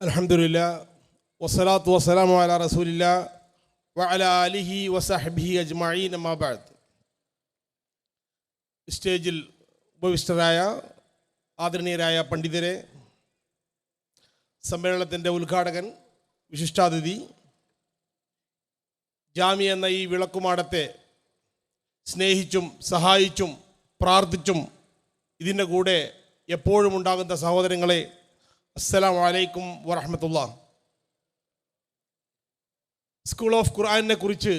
അലഹമുല്ല വസ്സലാത്തു വസ്സലാമു അല റസൂലില്ല വഅല അലിഹി വസഹബിഹി അജ്മഈൻ അമ്മാബാദ് സ്റ്റേജിൽ ഉപവിഷ്ടരായ ആദരണീയരായ പണ്ഡിതരെ സമ്മേളനത്തിന്റെ ഉദ്ഘാടകൻ വിശിഷ്ടാതിഥി ജാമി എന്ന ഈ വിളക്കുമാടത്തെ സ്നേഹിച്ചും സഹായിച്ചും പ്രാർത്ഥിച്ചും ഇതിന്റെ കൂടെ എപ്പോഴും ഉണ്ടാകുന്ന സഹോദരങ്ങളെ അസ്സലാമു വലൈക്കും വറഹമത്തുള്ള സ്കൂൾ ഓഫ് ഖുർആാനിനെ കുറിച്ച്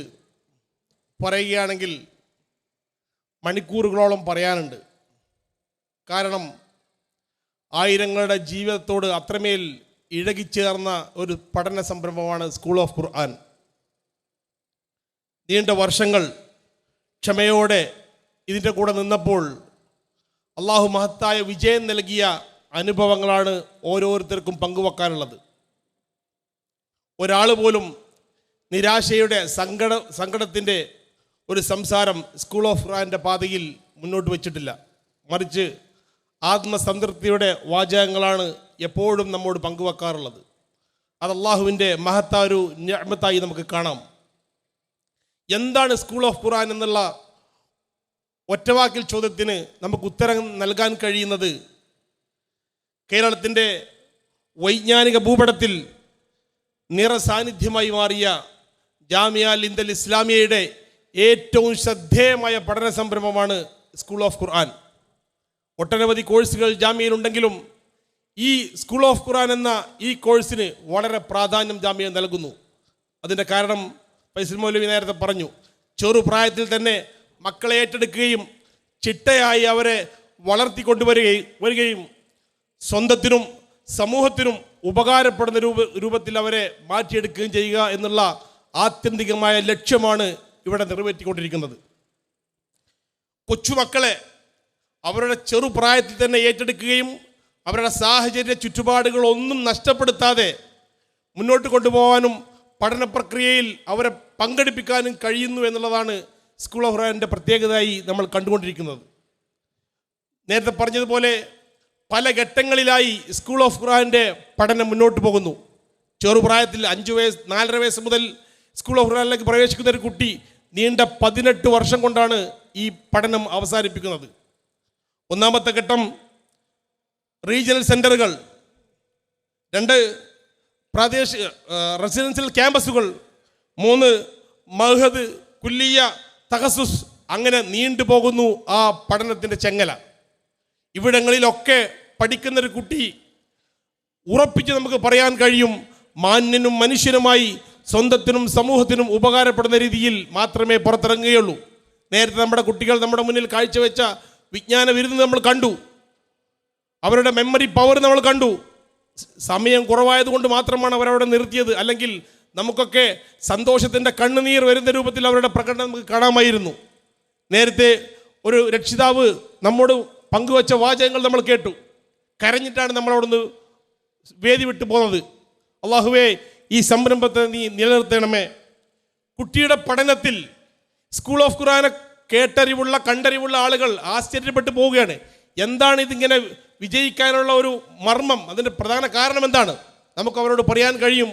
പറയുകയാണെങ്കിൽ മണിക്കൂറുകളോളം പറയാനുണ്ട്. കാരണം ആയിരങ്ങളുടെ ജീവിതത്തോട് അത്രമേൽ ഇഴകിച്ചേർന്ന ഒരു പഠന സംരംഭമാണ് സ്കൂൾ ഓഫ് ഖുർആൻ. നീണ്ട വർഷങ്ങൾ ക്ഷമയോടെ ഇതിന്റെ കൂടെ നിന്നപ്പോൾ അള്ളാഹു മഹത്തായ വിജയം നൽകിയ അനുഭവങ്ങളാണ് ഓരോരുത്തർക്കും പങ്കുവെക്കാനുള്ളത്. ഒരാൾ പോലും നിരാശയുടെ സങ്കട സങ്കടത്തിന്റെ ഒരു സംസാരം സ്കൂൾ ഓഫ് റാന്റെ പാതയിൽ മുന്നോട്ട് വെച്ചിട്ടില്ല. മറിച്ച് ആത്മസംതൃപ്തിയുടെ വാചകങ്ങളാണ് എപ്പോഴും നമ്മോട് പങ്കുവെക്കാറുള്ളത്. അത് അള്ളാഹുവിന്റെ മഹത്തായ ഒരു ഞാമത്തായി നമുക്ക് കാണാം. എന്താണ് സ്കൂൾ ഓഫ് ഖുറാൻ എന്നുള്ള ഒറ്റവാക്കിൽ ചോദ്യത്തിന് നമുക്ക് ഉത്തരം നൽകാൻ കഴിയുന്നത്? കേരളത്തിന്റെ വൈജ്ഞാനിക ഭൂപടത്തിൽ നിറസാന്നിധ്യമായി മാറിയ ജാമിയ ലിന്തൽ ഇസ്ലാമിയയുടെ ഏറ്റവും ശ്രദ്ധേയമായ പഠന സംരംഭമാണ് സ്കൂൾ ഓഫ് ഖുർആൻ. ഒട്ടനവധി കോഴ്സുകൾ ജാമ്യയിലുണ്ടെങ്കിലും ഈ സ്കൂൾ ഓഫ് ഖുർആൻ എന്ന ഈ കോഴ്സിന് വളരെ പ്രാധാന്യം ജാമ്യ നൽകുന്നു. അതിന്റെ കാരണം ഫൈസൽ മൗലവി നേരത്തെ പറഞ്ഞു. ചെറുപ്രായത്തിൽ തന്നെ മക്കളെ ഏറ്റെടുക്കുകയും ചിട്ടയായി അവരെ വളർത്തിക്കൊണ്ടുവരികയും വരികയും സ്വന്തത്തിനും സമൂഹത്തിനും ഉപകാരപ്പെടുന്ന രൂപ രൂപത്തിൽ അവരെ മാറ്റിയെടുക്കുകയും ചെയ്യുക എന്നുള്ള ആത്യന്തികമായ ലക്ഷ്യമാണ് ഇവിടെ നിറവേറ്റിക്കൊണ്ടിരിക്കുന്നത്. കൊച്ചുമക്കളെ അവരുടെ ചെറുപ്രായത്തിൽ തന്നെ ഏറ്റെടുക്കുകയും അവരുടെ സാഹചര്യ ചുറ്റുപാടുകളൊന്നും നഷ്ടപ്പെടുത്താതെ മുന്നോട്ട് കൊണ്ടുപോകാനും പഠന പ്രക്രിയയിൽ അവരെ പങ്കെടുപ്പിക്കാനും കഴിയുന്നു എന്നുള്ളതാണ് സ്കൂൾ ഓഫ് റാനിന്റെ പ്രത്യേകതയായി നമ്മൾ കണ്ടുകൊണ്ടിരിക്കുന്നത്. നേരത്തെ പറഞ്ഞതുപോലെ പല ഘട്ടങ്ങളിലായി സ്കൂൾ ഓഫ് ഖുറാന്റെ പഠനം മുന്നോട്ട് പോകുന്നു. ചെറുപ്രായത്തിൽ അഞ്ച് വയസ്സ് നാലര വയസ്സ് മുതൽ സ്കൂൾ ഓഫ് ഖുറാനിലേക്ക് പ്രവേശിക്കുന്ന ഒരു കുട്ടി നീണ്ട പതിനെട്ട് വർഷം കൊണ്ടാണ് ഈ പഠനം അവസാനിപ്പിക്കുന്നത്. ഒന്നാമത്തെ ഘട്ടം റീജിയണൽ സെന്ററുകൾ രണ്ട് പ്രാദേശിക റെസിഡൻഷ്യൽ ക്യാമ്പസുകൾ. മൂന്ന് മഹദ് കുല്ലിയ തഹസുസ് അങ്ങനെ നീണ്ടുപോകുന്നു ആ പഠനത്തിന്റെ ചെങ്ങല. ഇവിടങ്ങളിലൊക്കെ പഠിക്കുന്ന ഒരു കുട്ടി ഉറപ്പിച്ച് നമുക്ക് പറയാൻ കഴിയും മാന്യനും മനുഷ്യനുമായി സ്വന്തത്തിനും സമൂഹത്തിനും ഉപകാരപ്പെടുന്ന രീതിയിൽ മാത്രമേ പുറത്തിറങ്ങുകയുള്ളൂ. നേരത്തെ നമ്മുടെ കുട്ടികൾ നമ്മുടെ മുന്നിൽ കാഴ്ചവെച്ച വിജ്ഞാന വിരുന്ന് നമ്മൾ കണ്ടു. അവരുടെ മെമ്മറി പവർ നമ്മൾ കണ്ടു. സമയം കുറവായതുകൊണ്ട് മാത്രമാണ് അവരവിടെ നിർത്തിയത്. അല്ലെങ്കിൽ നമുക്കൊക്കെ സന്തോഷത്തിന്റെ കണ്ണുനീർ വരുന്ന രൂപത്തിൽ അവരുടെ പ്രകടനം നമുക്ക് കാണാമായിരുന്നു. നേരത്തെ ഒരു രക്ഷിതാവ് നമ്മോട് പങ്കുവച്ച വാചകങ്ങൾ നമ്മൾ കേട്ടു. കരഞ്ഞിട്ടാണ് നമ്മൾ അവിടുന്ന് വേദി വിട്ടു പോകുന്നത് അള്ളാഹുവേ ഈ സംരംഭത്തെ നീ നിലനിർത്തണമേ. കുട്ടിയുടെ പഠനത്തിൽ സ്കൂൾ ഓഫ് ഖുറാനെ കേട്ടറിവുള്ള കണ്ടറിവുള്ള ആളുകൾ ആശ്ചര്യപ്പെട്ടു പോവുകയാണ്. എന്താണ് ഇതിങ്ങനെ വിജയിക്കാനുള്ള ഒരു മർമ്മം? അതിന്റെ പ്രധാന കാരണം എന്താണ്? നമുക്ക് അവരോട് പറയാൻ കഴിയും.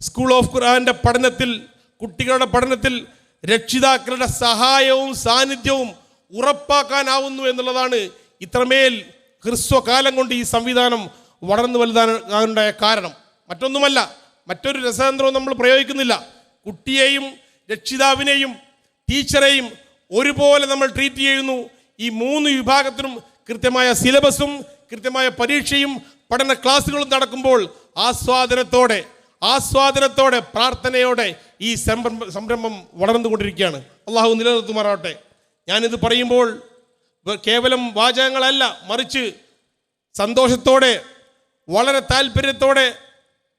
സ്കൂൾ ഓഫ് ഖുറാന്റെ പഠനത്തിൽ കുട്ടികളുടെ പഠനത്തിൽ രക്ഷിതാക്കളുടെ സഹായവും സാന്നിധ്യവും ഉറപ്പാക്കാനാവുന്നു എന്നുള്ളതാണ് ഇത്രമേൽ ഹ്രസ്വകാലം കൊണ്ട് ഈ സംവിധാനം വളർന്നു വലുതാനുണ്ടായ കാരണം. മറ്റൊന്നുമല്ല മറ്റൊരു രസതന്ത്രവും നമ്മൾ പ്രയോഗിക്കുന്നില്ല. കുട്ടിയെയും രക്ഷിതാവിനെയും ടീച്ചറെയും ഒരുപോലെ നമ്മൾ ട്രീറ്റ് ചെയ്യുന്നു. ഈ മൂന്ന് വിഭാഗത്തിനും കൃത്യമായ സിലബസും കൃത്യമായ പരീക്ഷയും പഠന ക്ലാസ്സുകളും നടക്കുമ്പോൾ ആസ്വാദനത്തോടെ ആസ്വാദനത്തോടെ പ്രാർത്ഥനയോടെ ഈ സംരംഭം സംരംഭം വളർന്നുകൊണ്ടിരിക്കുകയാണ്. അള്ളാഹു നിലനിർത്തുമാറാവട്ടെ ഞാനിത് പറയുമ്പോൾ കേവലം വാചകങ്ങളല്ല മറിച്ച് സന്തോഷത്തോടെ വളരെ താല്പര്യത്തോടെ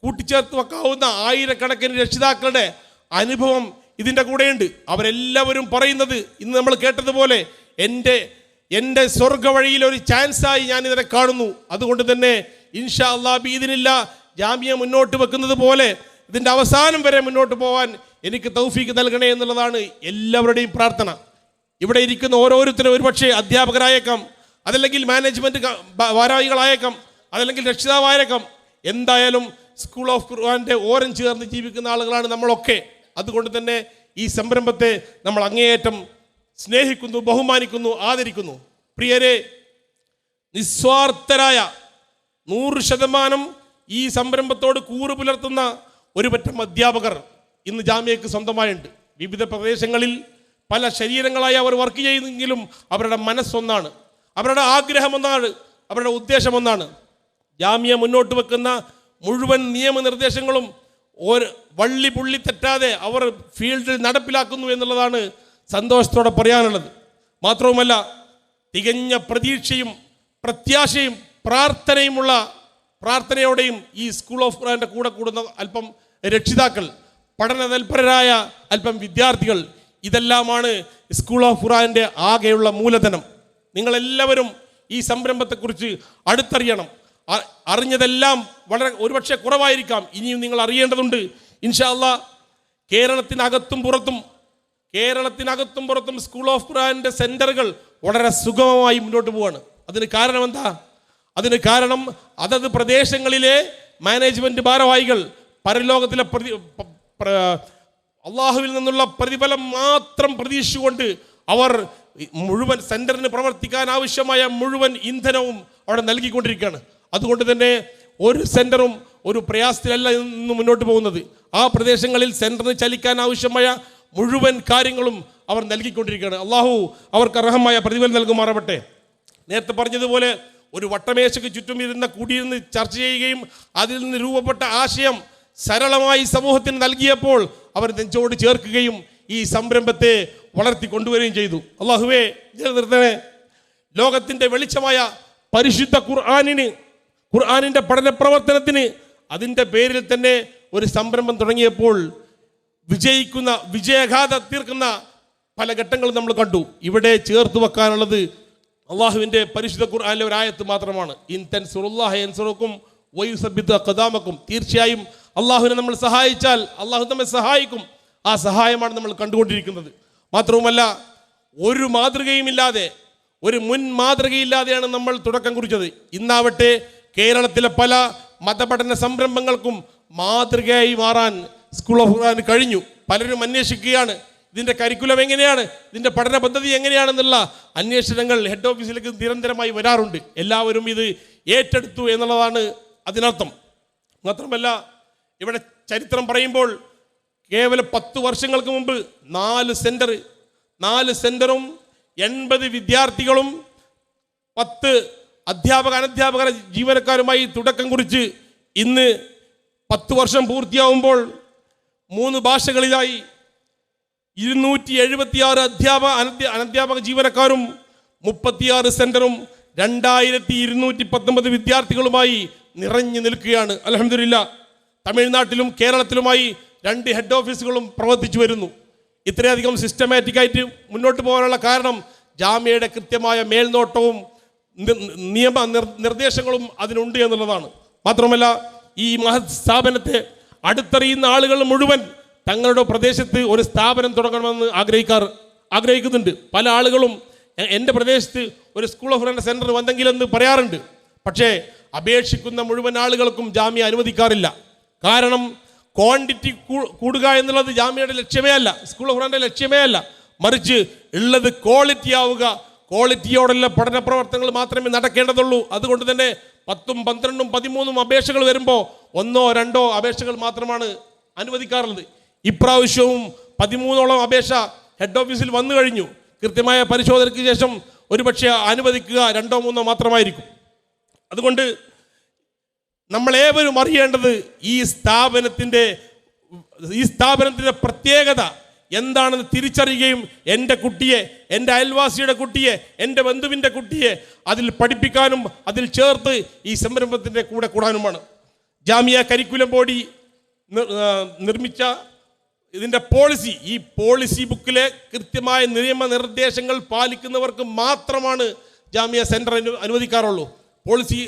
കൂട്ടിച്ചേർത്ത് വെക്കാവുന്ന ആയിരക്കണക്കിന് രക്ഷിതാക്കളുടെ അനുഭവം ഇതിന്റെ കൂടെയുണ്ട്. അവരെല്ലാവരും പറയുന്നത് ഇന്ന് നമ്മൾ കേട്ടതുപോലെ എന്റെ എന്റെ സ്വർഗ വഴിയിൽ ഒരു ചാൻസായി ഞാൻ ഇതിനെ കാണുന്നു. അതുകൊണ്ട് തന്നെ ഇൻഷാ അള്ളാബി ഇതിനില്ല ജാമ്യ മുന്നോട്ട് വെക്കുന്നത് പോലെ ഇതിന്റെ അവസാനം വരെ മുന്നോട്ട് പോകാൻ എനിക്ക് തൗഫീക്ക് നൽകണേ എന്നുള്ളതാണ് എല്ലാവരുടെയും പ്രാർത്ഥന. ഇവിടെ ഇരിക്കുന്ന ഓരോരുത്തരും ഒരുപക്ഷെ അധ്യാപകരായേക്കാം അതല്ലെങ്കിൽ മാനേജ്മെന്റ് ഭാരവാഹികളായേക്കാം അതല്ലെങ്കിൽ രക്ഷിതാവായേക്കാം. എന്തായാലും സ്കൂൾ ഓഫ് ഖുർആാന്റെ ഓരം ചേർന്ന് ജീവിക്കുന്ന ആളുകളാണ് നമ്മളൊക്കെ. അതുകൊണ്ട് തന്നെ ഈ സംരംഭത്തെ നമ്മൾ അങ്ങേയറ്റം സ്നേഹിക്കുന്നു ബഹുമാനിക്കുന്നു ആദരിക്കുന്നു. പ്രിയരെ നിസ്വാർത്ഥരായ നൂറ് ശതമാനം ഈ സംരംഭത്തോട് കൂറ് പുലർത്തുന്ന ഒരു പറ്റം അധ്യാപകർ ഇന്ന് ജാമ്യക്ക് സ്വന്തമായുണ്ട്. വിവിധ പ്രദേശങ്ങളിൽ പല ശരീരങ്ങളായി അവർ വർക്ക് ചെയ്യുന്നെങ്കിലും അവരുടെ മനസ്സൊന്നാണ്. അവരുടെ ആഗ്രഹം ഒന്നാണ് അവരുടെ ഉദ്ദേശം ഒന്നാണ് ജാമ്യ മുന്നോട്ട് വെക്കുന്ന മുഴുവൻ നിയമനിർദ്ദേശങ്ങളും ഒരു വള്ളി പുള്ളി തെറ്റാതെ അവർ ഫീൽഡിൽ നടപ്പിലാക്കുന്നു എന്നുള്ളതാണ് സന്തോഷത്തോടെ പറയാനുള്ളത്. മാത്രവുമല്ല തികഞ്ഞ പ്രതീക്ഷയും പ്രത്യാശയും പ്രാർത്ഥനയുമുള്ള പ്രാർത്ഥനയോടെയും ഈ സ്കൂൾ ഓഫ് ഖുറാന്റെ കൂടെ കൂടുന്ന അല്പം രക്ഷിതാക്കൾ പഠന തൽപരരായ അല്പം വിദ്യാർത്ഥികൾ ഇതെല്ലാമാണ് സ്കൂൾ ഓഫ് ഖുറാന്റെ ആകെയുള്ള മൂലധനം. നിങ്ങളെല്ലാവരും ഈ സംരംഭത്തെക്കുറിച്ച് അടുത്തറിയണം. അറിഞ്ഞതെല്ലാം വളരെ ഒരുപക്ഷെ കുറവായിരിക്കാം. ഇനിയും നിങ്ങൾ അറിയേണ്ടതുണ്ട്. ഇൻഷാല്ല കേരളത്തിനകത്തും പുറത്തും കേരളത്തിനകത്തും പുറത്തും സ്കൂൾ ഓഫ് ഖുറാന്റെ സെന്ററുകൾ വളരെ സുഗമമായി മുന്നോട്ട് പോവാണ്. അതിന് കാരണം എന്താ? അതിന് കാരണം അതത് പ്രദേശങ്ങളിലെ മാനേജ്മെന്റ് ഭാരവാഹികൾ പരലോകത്തിലെ പ്രതി അള്ളാഹുവിൽ നിന്നുള്ള പ്രതിഫലം മാത്രം പ്രതീക്ഷിച്ചുകൊണ്ട് അവർ മുഴുവൻ സെന്ററിന് പ്രവർത്തിക്കാൻ ആവശ്യമായ മുഴുവൻ ഇന്ധനവും അവിടെ നൽകിക്കൊണ്ടിരിക്കുകയാണ്. അതുകൊണ്ട് തന്നെ ഒരു സെന്ററും ഒരു പ്രയാസത്തിലല്ല ഇന്ന് മുന്നോട്ട് പോകുന്നത്. ആ പ്രദേശങ്ങളിൽ സെന്ററിന് ചലിക്കാൻ ആവശ്യമായ മുഴുവൻ കാര്യങ്ങളും അവർ നൽകിക്കൊണ്ടിരിക്കുകയാണ്. അള്ളാഹു അവർക്ക് അർഹമായ പ്രതിഫലം നൽകുമാറാവട്ടെ. നേരത്തെ പറഞ്ഞതുപോലെ ഒരു വട്ടമേശയ്ക്ക് ചുറ്റും ഇരുന്ന കൂടിയിരുന്ന് ചർച്ച ചെയ്യുകയും അതിൽ നിന്ന് രൂപപ്പെട്ട ആശയം സരളമായി സമൂഹത്തിന് നൽകിയപ്പോൾ അവർ നെഞ്ചോട് ചേർക്കുകയും ഈ സംരംഭത്തെ വളർത്തി കൊണ്ടുവരികയും ചെയ്തു. അള്ളാഹുവേ ഇതിൽ ലോകത്തിന്റെ വെളിച്ചമായ പരിശുദ്ധ ഖുർആാനിന് ഖുർആാനിന്റെ പഠന പ്രവർത്തനത്തിന് അതിന്റെ പേരിൽ തന്നെ ഒരു സംരംഭം തുടങ്ങിയപ്പോൾ വിജയിക്കുന്ന വിജയഗാഥ തീർക്കുന്ന പല ഘട്ടങ്ങളും നമ്മൾ കണ്ടു. ഇവിടെ ചേർത്ത് വെക്കാനുള്ളത് അള്ളാഹുവിന്റെ പരിശുദ്ധ ഖുർആാനിലെ ഒരു ആയത്ത് മാത്രമാണ്. ഇൻ തൻസുറുല്ലാഹ എൻസുറക്കും വയുസബിദ് കദാമക്കും തീർച്ചയായും അള്ളാഹുവിനെ നമ്മൾ സഹായിച്ചാൽ അള്ളാഹു നമ്മെ സഹായിക്കും. ആ സഹായമാണ് നമ്മൾ കണ്ടുകൊണ്ടിരിക്കുന്നത്. മാത്രവുമല്ല ഒരു മാതൃകയുമില്ലാതെ ഒരു മുൻ മാതൃകയില്ലാതെയാണ് നമ്മൾ തുടക്കം കുറിച്ചത്. ഇന്നാവട്ടെ കേരളത്തിലെ പല മതപഠന സംരംഭങ്ങൾക്കും മാതൃകയായി മാറാൻ സ്കൂൾ ഓഫ് ഖുർആൻ കഴിഞ്ഞു. പലരും അന്വേഷിക്കുകയാണ് ഇതിന്റെ കരിക്കുലം എങ്ങനെയാണ് ഇതിന്റെ പഠന പദ്ധതി എങ്ങനെയാണെന്നുള്ള അന്വേഷണങ്ങൾ ഹെഡ് ഓഫീസിലേക്ക് നിരന്തരമായി വരാറുണ്ട്. എല്ലാവരും ഇത് ഏറ്റെടുത്തു എന്നുള്ളതാണ് അതിനർത്ഥം. മാത്രമല്ല ഇവിടെ ചരിത്രം പറയുമ്പോൾ കേവലം പത്ത് വർഷങ്ങൾക്ക് മുമ്പ് നാല് സെന്റർ നാല് സെന്ററും എൺപത് വിദ്യാർത്ഥികളും പത്ത് അധ്യാപക അനധ്യാപക ജീവനക്കാരുമായി തുടക്കം കുറിച്ച് ഇന്ന് പത്ത് വർഷം പൂർത്തിയാവുമ്പോൾ മൂന്ന് ഭാഷകളിലായി ഇരുന്നൂറ്റി എഴുപത്തിയാറ് അധ്യാപക അനധ്യ അനധ്യാപക ജീവനക്കാരും മുപ്പത്തിയാറ് സെന്ററും രണ്ടായിരത്തി ഇരുന്നൂറ്റി പത്തൊമ്പത് വിദ്യാർത്ഥികളുമായി നിറഞ്ഞു നിൽക്കുകയാണ്. അലഹമില്ല തമിഴ്നാട്ടിലും കേരളത്തിലുമായി രണ്ട് ഹെഡ് ഓഫീസുകളും പ്രവർത്തിച്ചു വരുന്നു. ഇത്രയധികം സിസ്റ്റമാറ്റിക്കായിട്ട് മുന്നോട്ട് പോകാനുള്ള കാരണം ജാമ്യയുടെ കൃത്യമായ മേൽനോട്ടവും നിയമ നിർദ്ദേശങ്ങളും അതിനുണ്ട് എന്നുള്ളതാണ്. മാത്രമല്ല ഈ മഹത് സ്ഥാപനത്തെ അടുത്തറിയുന്ന ആളുകൾ മുഴുവൻ തങ്ങളുടെ പ്രദേശത്ത് ഒരു സ്ഥാപനം തുടങ്ങണമെന്ന് ആഗ്രഹിക്കാർ ആഗ്രഹിക്കുന്നുണ്ട്. പല ആളുകളും എന്റെ പ്രദേശത്ത് ഒരു സ്കൂൾ ഓഫ് ഫ്രണ്ട് സെന്റർ വന്നെങ്കിലെന്ന് പറയാറുണ്ട്. പക്ഷേ അപേക്ഷിക്കുന്ന മുഴുവൻ ആളുകൾക്കും ജാമ്യ അനുവദിക്കാറില്ല. കാരണം ക്വാണ്ടിറ്റി കൂടുക എന്നുള്ളത് ജാമ്യയുടെ ലക്ഷ്യമേ അല്ല സ്കൂൾ റണ്ണിന്റെ ലക്ഷ്യമേ അല്ല. മറിച്ച് ഉള്ളത് ക്വാളിറ്റി ആവുക ക്വാളിറ്റിയോടുള്ള പഠന പ്രവർത്തനങ്ങൾ മാത്രമേ നടക്കേണ്ടതുള്ളൂ. അതുകൊണ്ട് തന്നെ പത്തും പന്ത്രണ്ടും പതിമൂന്നും അപേക്ഷകൾ വരുമ്പോൾ ഒന്നോ രണ്ടോ അപേക്ഷകൾ മാത്രമാണ് അനുവദിക്കാറുള്ളത്. ഇപ്രാവശ്യവും പതിമൂന്നോളം അപേക്ഷ ഹെഡ് ഓഫീസിൽ വന്നു കഴിഞ്ഞു. കൃത്യമായ പരിശോധനയ്ക്ക് ശേഷം ഒരുപക്ഷെ അനുവദിക്കുക രണ്ടോ മൂന്നോ മാത്രമായിരിക്കും. അതുകൊണ്ട് നമ്മളേവരും അറിയേണ്ടത് ഈ സ്ഥാപനത്തിന്റെ ഈ സ്ഥാപനത്തിന്റെ പ്രത്യേകത എന്താണെന്ന് തിരിച്ചറിയുകയും എന്റെ കുട്ടിയെ എന്റെ അയൽവാസിയുടെ കുട്ടിയെ എന്റെ ബന്ധുവിന്റെ കുട്ടിയെ അതിൽ പഠിപ്പിക്കാനും അതിൽ ചേർത്ത് ഈ സംരംഭത്തിന്റെ കൂടെ കൂടാനുമാണ്. ജാമിയ കരിക്കുലം ബോഡി നിർമ്മിച്ച ഇതിന്റെ പോളിസി ഈ പോളിസി ബുക്കിലെ കൃത്യമായ നിയമനിർദ്ദേശങ്ങൾ പാലിക്കുന്നവർക്ക് മാത്രമാണ് ജാമ്യ സെന്റർ അനു- അനുവദിക്കാറുള്ളൂ. പോളിസി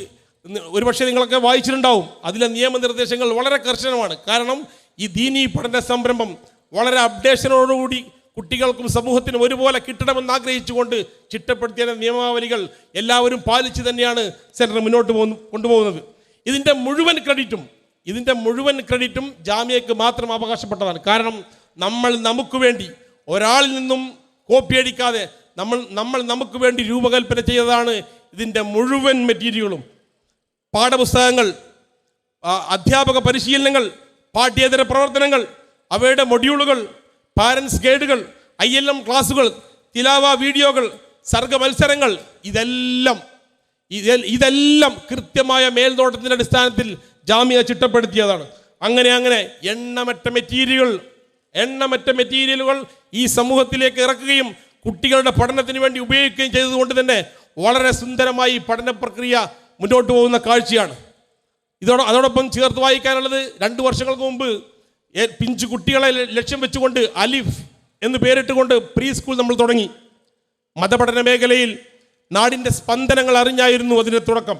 ഒരുപക്ഷെ നിങ്ങളൊക്കെ വായിച്ചിട്ടുണ്ടാവും. അതിലെ നിയമനിർദ്ദേശങ്ങൾ വളരെ കർശനമാണ്. കാരണം ഈ ദീനി പഠന സംരംഭം വളരെ അപ്ഡേഷനോടുകൂടി കുട്ടികൾക്കും സമൂഹത്തിനും ഒരുപോലെ കിട്ടണമെന്ന് ആഗ്രഹിച്ചുകൊണ്ട് ചിട്ടപ്പെടുത്തിയ നിയമാവലികൾ എല്ലാവരും പാലിച്ച് തന്നെയാണ് സെന്റർ മുന്നോട്ട് പോകുന്നു കൊണ്ടുപോകുന്നത്. ഇതിന്റെ മുഴുവൻ ക്രെഡിറ്റും ഇതിന്റെ മുഴുവൻ ക്രെഡിറ്റും ജാമ്യയ്ക്ക് മാത്രം അവകാശപ്പെട്ടതാണ്. കാരണം നമ്മൾ നമുക്ക് വേണ്ടി ഒരാളിൽ നിന്നും കോപ്പി അടിക്കാതെ നമ്മൾ നമ്മൾ നമുക്ക് വേണ്ടി രൂപകൽപ്പന ചെയ്തതാണ് ഇതിന്റെ മുഴുവൻ മെറ്റീരിയലും. പാഠപുസ്തകങ്ങൾ അധ്യാപക പരിശീലനങ്ങൾ പാഠ്യേതര പ്രവർത്തനങ്ങൾ അവയുടെ മൊഡ്യൂളുകൾ പാരൻസ് ഗൈഡുകൾ ഐ എൽ എം ക്ലാസ്സുകൾ തിലാവ വീഡിയോകൾ സർഗ മത്സരങ്ങൾ ഇതെല്ലാം ഇതെല്ലാം കൃത്യമായ മേൽനോട്ടത്തിന്റെ അടിസ്ഥാനത്തിൽ ജാമ്യ ചിട്ടപ്പെടുത്തിയതാണ്. അങ്ങനെ അങ്ങനെ എണ്ണമറ്റ മെറ്റീരിയലുകൾ എണ്ണമറ്റ മെറ്റീരിയലുകൾ ഈ സമൂഹത്തിലേക്ക് ഇറക്കുകയും കുട്ടികളുടെ പഠനത്തിന് വേണ്ടി ഉപയോഗിക്കുകയും ചെയ്തതുകൊണ്ട് തന്നെ വളരെ സുന്ദരമായി പഠന പ്രക്രിയ മുന്നോട്ട് പോകുന്ന കാഴ്ചയാണ്. ഇതോട് അതോടൊപ്പം ചേർത്ത് വായിക്കാനുള്ളത് രണ്ട് വർഷങ്ങൾക്ക് മുമ്പ് പിഞ്ചു കുട്ടികളെ ലക്ഷ്യം വെച്ചുകൊണ്ട് അലിഫ് എന്ന് പേരിട്ടുകൊണ്ട് പ്രീ സ്കൂൾ നമ്മൾ തുടങ്ങി. മതപഠന മേഖലയിൽ നാടിന്റെ സ്പന്ദനങ്ങൾ അറിഞ്ഞായിരുന്നു അതിന്റെ തുടക്കം.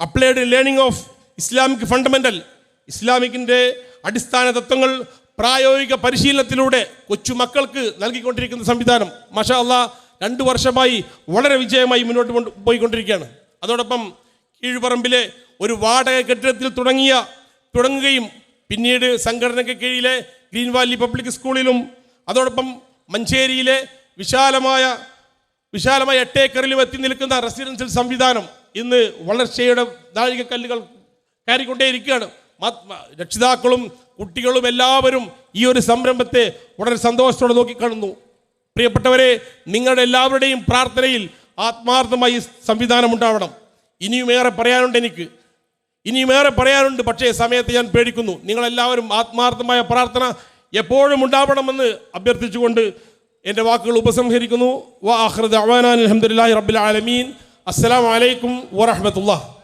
Applied learning of Islamic fundamental ഇസ്ലാമിക്കിന്റെ അടിസ്ഥാന തത്വങ്ങൾ പ്രായോഗിക പരിശീലനത്തിലൂടെ കൊച്ചു മക്കൾക്ക് നൽകിക്കൊണ്ടിരിക്കുന്ന സംവിധാനം. മഷാ അള്ള രണ്ട് വർഷമായി വളരെ വിജയമായി മുന്നോട്ട് കൊണ്ട് പോയിക്കൊണ്ടിരിക്കുകയാണ്. അതോടൊപ്പം കീഴ്പറമ്പിലെ ഒരു വാടക കെട്ടിടത്തിൽ തുടങ്ങിയ തുടങ്ങുകയും പിന്നീട് സംഘടനയ്ക്ക് കീഴിലെ ഗ്രീൻ വാലി പബ്ലിക് സ്കൂളിലും അതോടൊപ്പം മഞ്ചേരിയിലെ വിശാലമായ വിശാലമായ എട്ടേക്കറിലും എത്തി നിൽക്കുന്ന റെസിഡൻഷ്യൽ സംവിധാനം ഇന്ന് വളർച്ചയുടെ നാഴികക്കല്ലുകൾ കയറിക്കൊണ്ടേയിരിക്കുകയാണ്. രക്ഷിതാക്കളും കുട്ടികളും എല്ലാവരും ഈ ഒരു സംരംഭത്തെ വളരെ സന്തോഷത്തോടെ നോക്കിക്കാണുന്നു. പ്രിയപ്പെട്ടവരെ നിങ്ങളുടെ എല്ലാവരുടെയും പ്രാർത്ഥനയിൽ ആത്മാർത്ഥമായി സംവിധാനം ഉണ്ടാവണം ഇനിയും ഏറെ പറയാനുണ്ട് എനിക്ക്. ഇനിയും ഏറെ പറയാനുണ്ട് പക്ഷേ സമയത്ത് ഞാൻ പേടിക്കുന്നു. നിങ്ങളെല്ലാവരും ആത്മാർത്ഥമായ പ്രാർത്ഥന എപ്പോഴും ഉണ്ടാവണമെന്ന് അഭ്യർത്ഥിച്ചുകൊണ്ട് എന്റെ വാക്കുകൾ ഉപസംഹരിക്കുന്നു. വാഹൃദ് അവാനാൻ അലഹമുല്ലാ റബ്ബുൽ ആലമീൻ. അസ്സലാമലൈക്കും വറഹമത്തുള്ള